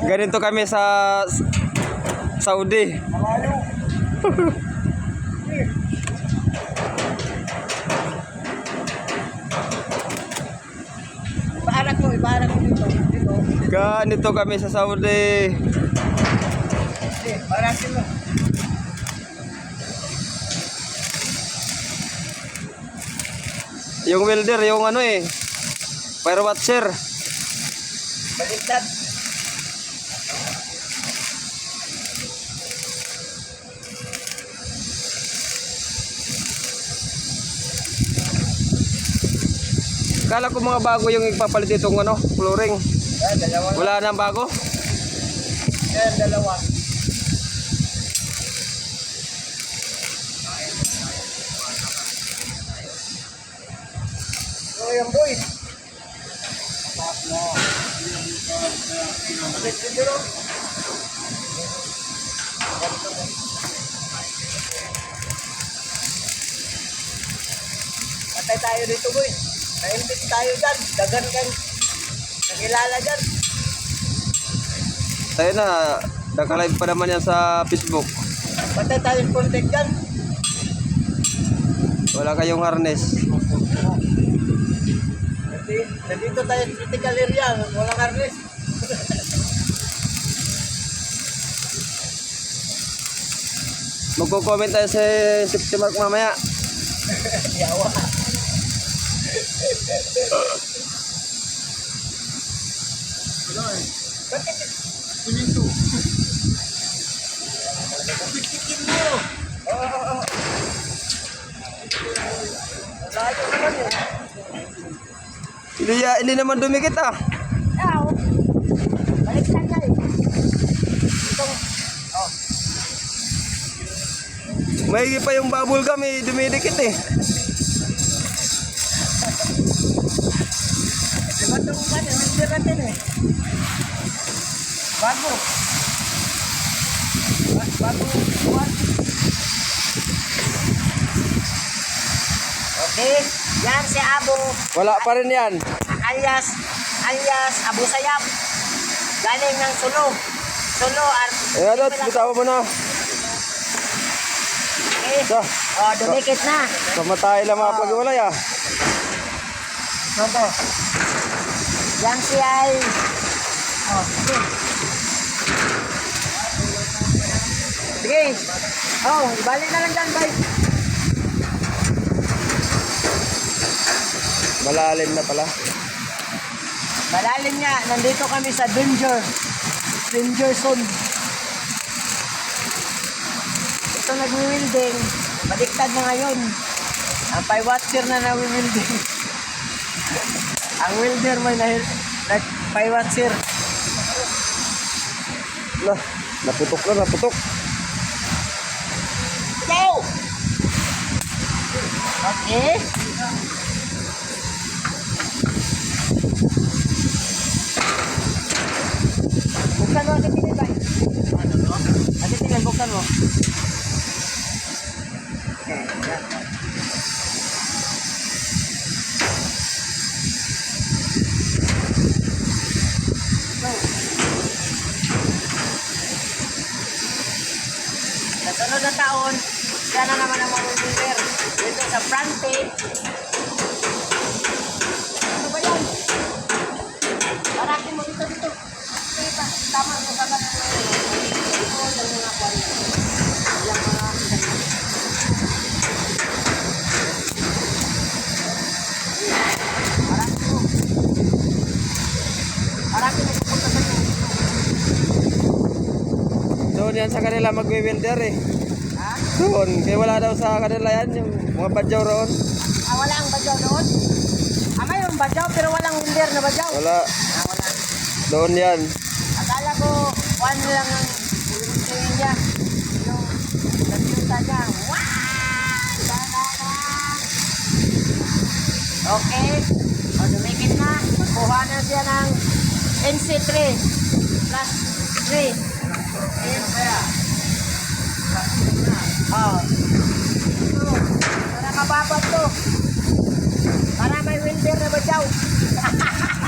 Ganito kami sa Saudi. Ibarak mo, ibarak mo dito. Ganito kami sa Saudi. Hindi, barakin mo. Yung welder, yung ano eh. Fire watcher. Baliktad. Kala ko mga bago yung ipapalit itong ano, flooring. Dalawa. Wala nang bago. Yan, dalawa. So, yan boy. Patay tayo dito boy. Naimbit tayo dyan. Dagan kang nakilala dyan. Tayo na, nakalive pa naman yan sa Facebook. Patay tayo contact dyan. Wala kayong harness. Kasi nandito tayo sa critical area, walang harness. Magko-comment tayo sa safety mark mamaya. Yawa. Bakit? Siminto. Hindi, ya- hindi naman dumikit ah. Yaw. Balik na ka eh. Itong, oh, May pa yung bubble gum eh, dumidikit eh. diba itong kan eh, hindi natin eh. Bago. Ba- Bago, Okay, yan si Abo. Wala pa rin yan. alias alias Abu Sayyaf. Galing ng Sulu. Sulu at Eh ano, bitawa mo na. eh, Sa, oh, dumikit na. kamatay lang mga pag-iwalay ah. Soto yan si ay oh, sige. Sige. Oh, ibalik na lang dyan bay Malalim na pala. malalim nga nandito kami sa danger. Danger zone. Ito nagwi-wielding baliktad na ngayon. Ang pay watcher na nagwi-wielding ang welder may na, na pay watcher Na, naputok na, naputok. go! Okay mo okay Sa sunod na taon, siya na naman ang mamimiller. Dito sa Frante. Ano ba yan? Parakin mo dito dito. Sige pa, tama mo sa kanila. Ito, yung mga kwan. Yung mga... Parakin mo. Parakin mo pupunta sa inyo. Doon yan sa kanila magwi-welder eh. Ha? Doon, kaya wala daw sa kanila yan, yung mga badyaw roon. Ah, wala ang badyaw doon? Ah, mayroong badyaw pero walang wilder na badyaw. Wala, Ah, wala. doon yan. Akala ko, one lang ang tingin niya. Yung nagpunta niya. Wow! Okay. O, dumikit na. Kuha na siya ng NC3 plus 3. Ayan kaya. Oh. Ito. Para kababat to. Para may wilder na badyaw.